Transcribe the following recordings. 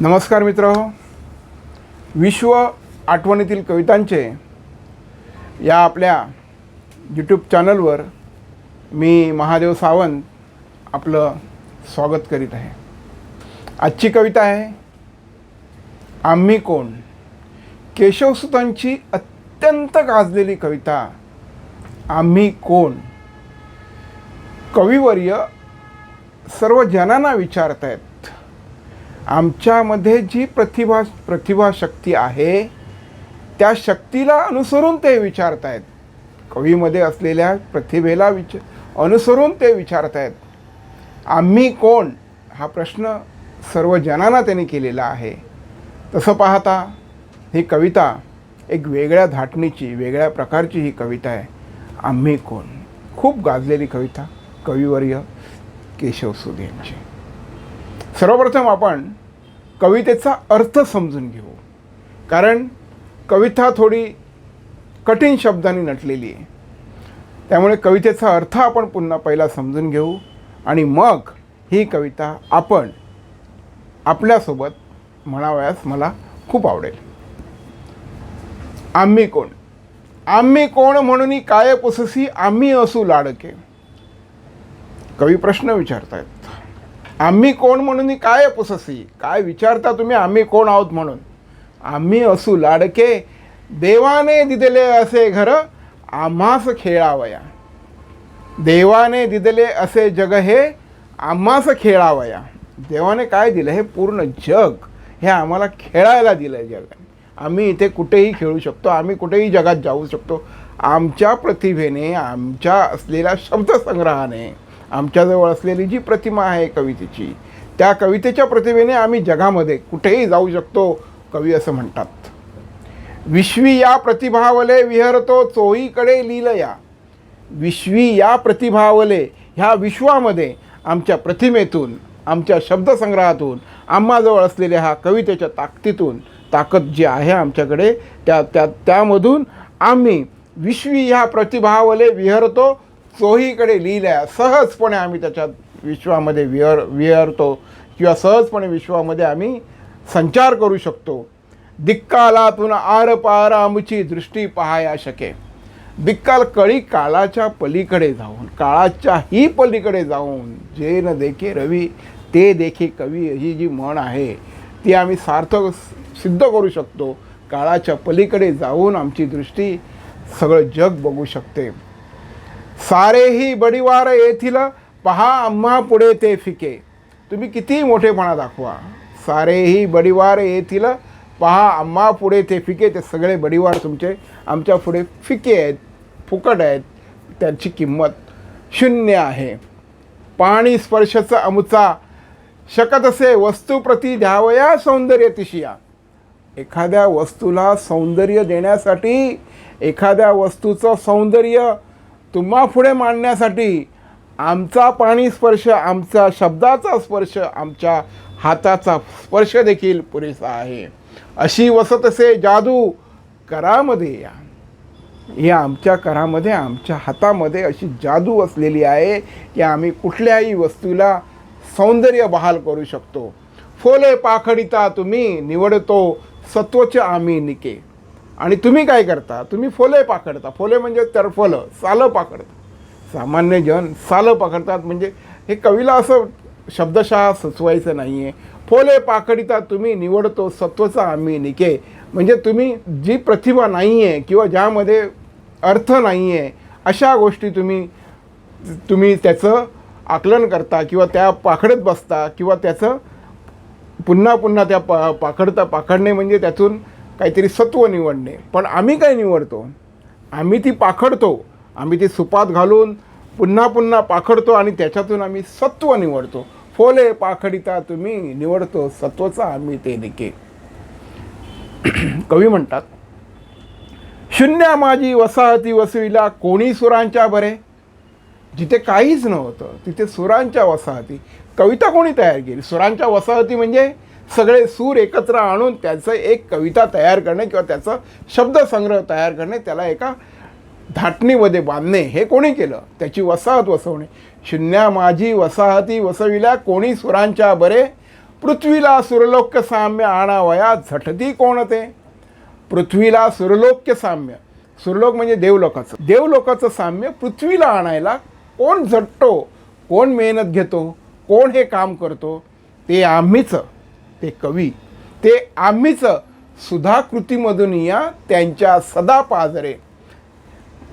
नमस्कार मित्र. विश्व आठवणीतील कवितांचे या आपल्या यूट्यूब चॅनलवर मी महादेव सावंत आपलं स्वागत करीत आहे. आजची कविता आहे आम्ही कोण? केशवसुतांची अत्यंत गाजलेली कविता आम्ही कोण? कविवर्य सर्व जनांना विचारत आहेत आमच्यामध्ये जी प्रतिभा प्रतिभाशक्ती आहे त्या शक्तीला अनुसरून ते विचारत आहेत कवीमध्ये असलेल्या प्रतिभेला विच अनुसरून ते विचारत आहेत आम्ही कोण? हा प्रश्न सर्व जनांना त्यांनी केलेला आहे. तसं पाहता ही कविता एक वेगळ्या धाटणीची वेगळ्या प्रकारची ही कविता आहे. आम्ही कोण? खूप गाजलेली कविता कविवर्य केशवसूद यांची सर्वप्रथम आपण कवितेचा अर्थ समजून घेऊ. कारण कविता थोडी कठीण शब्दांनी नटलेली आहे. त्यामुळे कवितेचा अर्थ आपण पुन्हा पहिला समजून घेऊ आणि मग ही कविता आपण आपल्यासोबत म्हणावयास मला खूप आवडेल. आम्ही कोण? आम्ही कोण म्हणून काय पुससी आम्ही असू लाडके? कवी प्रश्न विचारतायत. आम्ही कोण म्हणून काय पुससी? काय विचारता तुम्ही? आम्ही कोण आहोत म्हणून? आम्ही असू लाडके देवाने दिलेले असे घर आम्हास खेळावया. देवाने दिलेले असे जग हे आम्हास खेळावया. देवाने काय दिलं? हे पूर्ण जग. हे आम्हाला खेळायला दिलं आहे जगाने. आम्ही इथे कुठेही खेळू शकतो आम्ही कुठेही जगात जाऊ शकतो. आमच्या प्रतिभेने आमच्या असलेल्या शब्दसंग्रहाने आमच्याजवळ असलेली जी प्रतिमा आहे कवितेची त्या कवितेच्या प्रतिमेने आम्ही जगामध्ये कुठेही जाऊ शकतो कवी असं म्हणतात. विश्वी या प्रतिभावले विहरतो चोहीकडे लीलया. विश्वी या प्रतिभावले ह्या विश्वामध्ये आमच्या प्रतिमेतून आमच्या शब्दसंग्रहातून आम्हाजवळ असलेल्या ह्या कवितेच्या ताकदीतून ताकद जी आहे आमच्याकडे त्या त्या त्यामधून आम्ही विश्वी ह्या प्रतिभावले विहरतो चोहीकडे लिहिल्या. सहजपणे आम्ही त्याच्यात विश्वामध्ये विहर विहरतो किंवा सहजपणे विश्वामध्ये आम्ही संचार करू शकतो. दिक्कालातून आरपार आमची दृष्टी पाहाया शके. दिक्काल कळी काळाच्या पलीकडे जाऊन काळाच्याही पलीकडे जाऊन जे न देखे रवी ते देखे कवी ही जी म्हण आहे ती आम्ही सार्थक सिद्ध करू शकतो. काळाच्या पलीकडे जाऊन आमची दृष्टी सगळं जग बघू शकते. सारेही बडीवार येथील पहा आम्हा पुढे ते फिके. तुम्ही कितीही मोठेपणा दाखवा. सारेही बडीवार येथील पहा आम्हा पुढे ते फिके. ते सगळे बडीवार तुमचे आमच्या पुढे फिके आहेत फुकट आहेत. त्यांची किंमत शून्य आहे. पाणी स्पर्शचा अमुचा. शकत असे वस्तूप्रती द्यावया सौंदर्य तिशिया. एखाद्या वस्तूला सौंदर्य देण्यासाठी एखाद्या वस्तूचं सौंदर्य तुम्हा पुढे मांडण्यासाठी आमचा पाणी स्पर्श आमचा शब्दाचा स्पर्श आमच्या हाताचा स्पर्श देखील पुरेसा आहे. अशी वसत असे जादू करामध्ये या. हे आमच्या करामध्ये आमच्या हातामध्ये अशी जादू असलेली आहे की आम्ही कुठल्याही वस्तूला सौंदर्य बहाल करू शकतो. फोले पाखडिता तुम्ही निवडतो सत्वच आम्ही निके. आणि तुम्ही काय करता? तुम्ही फोले पाकडता फोले म्हणजे तरफलं सालं पाकडता सामान्य जन सालं पकडतात म्हणजे हे कवीला असं शब्दशः सुचवायचं नाही आहे फोले पाखडिता तुम्ही निवडतो सत्वचा आम्ही निके. म्हणजे तुम्ही जी प्रतिभा नाही आहे किंवा ज्यामध्ये अर्थ नाही आहे अशा गोष्टी तुम्ही तुम्ही त्याचं आकलन करता किंवा त्या पाखडत बसता किंवा त्याचं पुन्हा पुन्हा त्या पा पाखडता पाखडणे म्हणजे त्यातून काहीतरी सत्व निवडणे. पण आम्ही काय निवडतो? आम्ही ती पाखडतो. आम्ही ती सुपात घालून पुन्हा पुन्हा पाखडतो आणि त्याच्यातून आम्ही सत्व निवडतो. फोले पाखडिता तुम्ही निवडतो सत्वचा आम्ही ते निके. कवी म्हणतात शून्य माझी वसाहती वसविला कोणी सुरांच्या बरे जिथे काहीच नव्हतं तिथे सुरांच्या वसाहती. कविता कोणी तयार केली? सुरांच्या वसाहती म्हणजे सगळे सूर एकत्र आणून त्याचं एक कविता तयार करणे किंवा त्याचं शब्दसंग्रह तयार करणे त्याला एका धाटणीमध्ये बांधणे हे कोणी केलं? त्याची वसाहत वसवणे. शून्या माझी वसाहती वसविल्या कोणी सुरांच्या बरे? पृथ्वीला सुरलोक्य साम्य आणावया झटती कोण ते? पृथ्वीला सुरलोक्य साम्य. सुरलोक म्हणजे देवलोकाचं. देवलोकाचं साम्य पृथ्वीला आणायला कोण झटतो? कोण मेहनत घेतो? कोण हे काम करतो? ते आम्हीच. ते कवी. ते आम्हीच सुधा कृतीमधून या त्यांच्या सदा पाजरे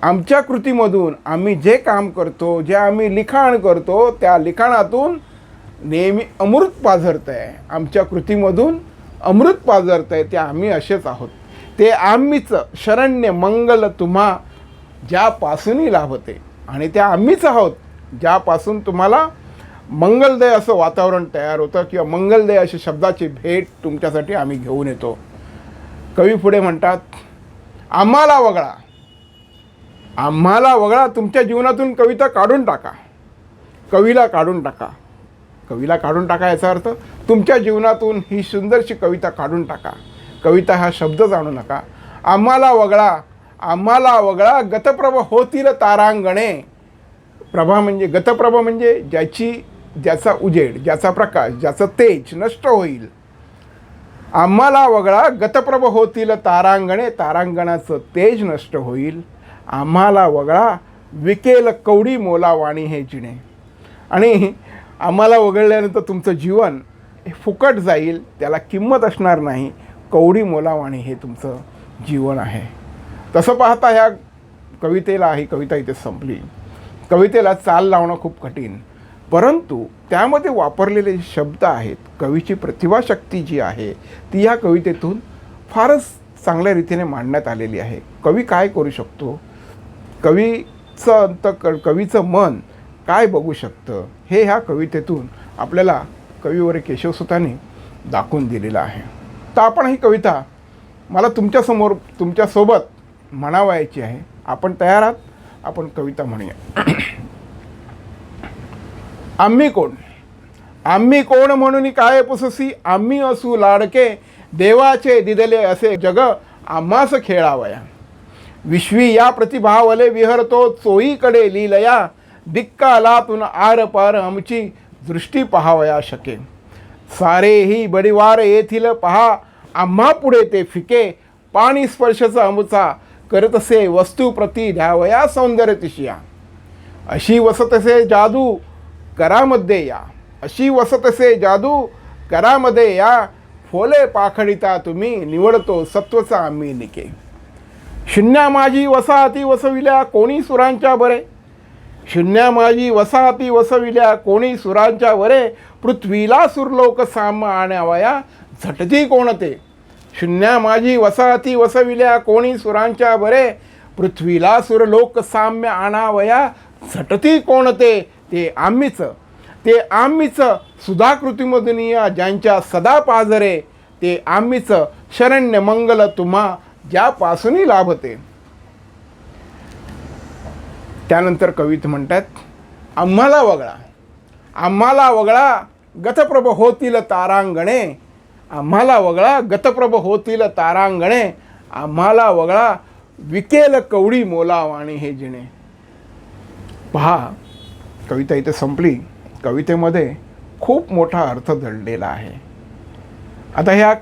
आमच्या कृतीमधून आम्ही जे काम करतो जे आम्ही लिखाण करतो त्या लिखाणातून नेहमी अमृत पाझरत आहे आमच्या कृतीमधून अमृत पाझरत आहे ते आम्ही असेच आहोत. ते आम्हीच शरण्य मंगल तुम्हा ज्यापासूनही लाभते. आणि त्या आम्हीच आहोत ज्यापासून तुम्हाला मंगलदय असं वातावरण तयार होतं किंवा मंगलदय अशी शब्दाची भेट तुमच्यासाठी आम्ही घेऊन येतो. कवी पुढे म्हणतात आम्हाला वगळा. आम्हाला वगळा. तुमच्या जीवनातून कविता काढून टाका. कवीला काढून टाका. कवीला काढून टाका याचा अर्थ तुमच्या जीवनातून ही सुंदरशी कविता काढून टाका. कविता हा शब्द जाणू नका. आम्हाला वगळा. आम्हाला वगळा. गतप्रभ होतील तारांगणे. प्रभा म्हणजे गतप्रभ म्हणजे ज्याची ज्याचा उजेड ज्याचा प्रकाश ज्याचं तेज नष्ट होईल. आम्हाला वगळा गतप्रभ होतील तारांगणे तारांगणाचं तेज नष्ट होईल. आम्हाला वगळा विकेल कवडी मोलावाणी हे जिणे. आणि आम्हाला वगळल्यानंतर तुमचं जीवन हे फुकट जाईल त्याला किंमत असणार नाही. कवडी मोलावाणी हे तुमचं जीवन आहे. तसं पाहता ह्या कवितेला ही कविता इथे संपली. कवितेला चाल लावणं खूप कठीण. परंतु त्यामध्ये वापरलेले जे शब्द आहेत कवीची प्रतिभाशक्ती जी आहे ती या कवितेतून फारच चांगल्या रीतीने मांडण्यात आलेली आहे. कवी काय करू शकतो? कवीचं अंत क कवीचं मन काय बघू शकतं? हे ह्या कवितेतून आपल्याला कवीवर केशवसुताने दाखवून दिलेलं आहे. तर आपण ही कविता मला तुमच्यासमोर तुमच्यासोबत म्हणावायची आहे. आपण तयार आहात? आपण कविता म्हणूया. आम्ही कोण? आम्ही कोण म्हणून काय पुससी? आम्ही असू लाडके देवाचे दिदले असे जग आम्हास खेळावया. विश्वी या प्रतिभावले विहरतो चोईकडे लिलया दिक्कालातून आर पार आमची दृष्टी पहावया शके. सारेही बडिवार येथील पहा आम्हा पुढे ते फिके पाणी स्पर्शचा आमचा करतसे वस्तू प्रती द्यावया सौंदर्य तिशिया अशी वसतसे जादू करामध्ये या. अशी वसतसे जादू करामध्ये या. फोले पाखडिता तुम्ही निवडतो सत्वचा आम्ही निके. शून्या माझी वसाहती वसविल्या कोणी सुरांच्या बरे? शून्या माझी वसाहती वसविल्या कोणी सुरांच्या वरे पृथ्वीला सुरलोक साम आणावया झटती कोणते? शून्या माझी वसाहती वसविल्या कोणी सुरांच्या बरे? पृथ्वीला सुरलोक साम्य आणावया झटती कोणते? ते आम्हीचं ते आम्हीचं सुधाकृतीमधून ज्यांच्या सदा पाजरे ते आम्हीचं शरण्य मंगल तुम्हा ज्यापासूनही लाभते. त्यानंतर कवित म्हणतात आम्हाला वगळा आम्हाला वगळा गतप्रभ होतील तारांगणे आम्हाला वगळा गतप्रभ होतील तारांगणे आम्हाला वगळा विकेल कवडी मोलावाणी हे जिणे. पहा कविता इथे संपली. कवितेमध्ये खूप मोठा अर्थ दडलेला आहे. आता ह्या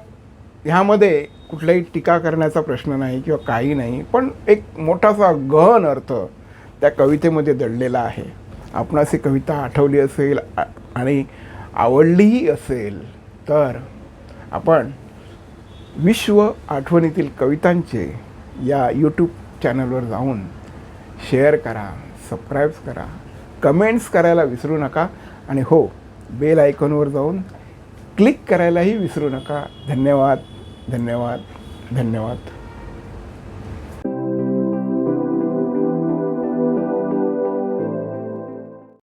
ह्यामध्ये कुठलाही टीका करण्याचा प्रश्न नाही किंवा काही नाही पण एक मोठासा गहन अर्थ त्या कवितेमध्ये दडलेला आहे. आपणास ही कविता आठवली असेल आणि आवडलीही असेल तर आपण विश्व आठवणीतील कवितांचे या यूट्यूब चॅनलवर जाऊन शेअर करा सबस्क्राईब करा कमेंट्स करायला विसरू नका. आणि हो बेल आयकॉनवर जाऊन क्लिक करायलाही विसरू नका. धन्यवाद धन्यवाद धन्यवाद.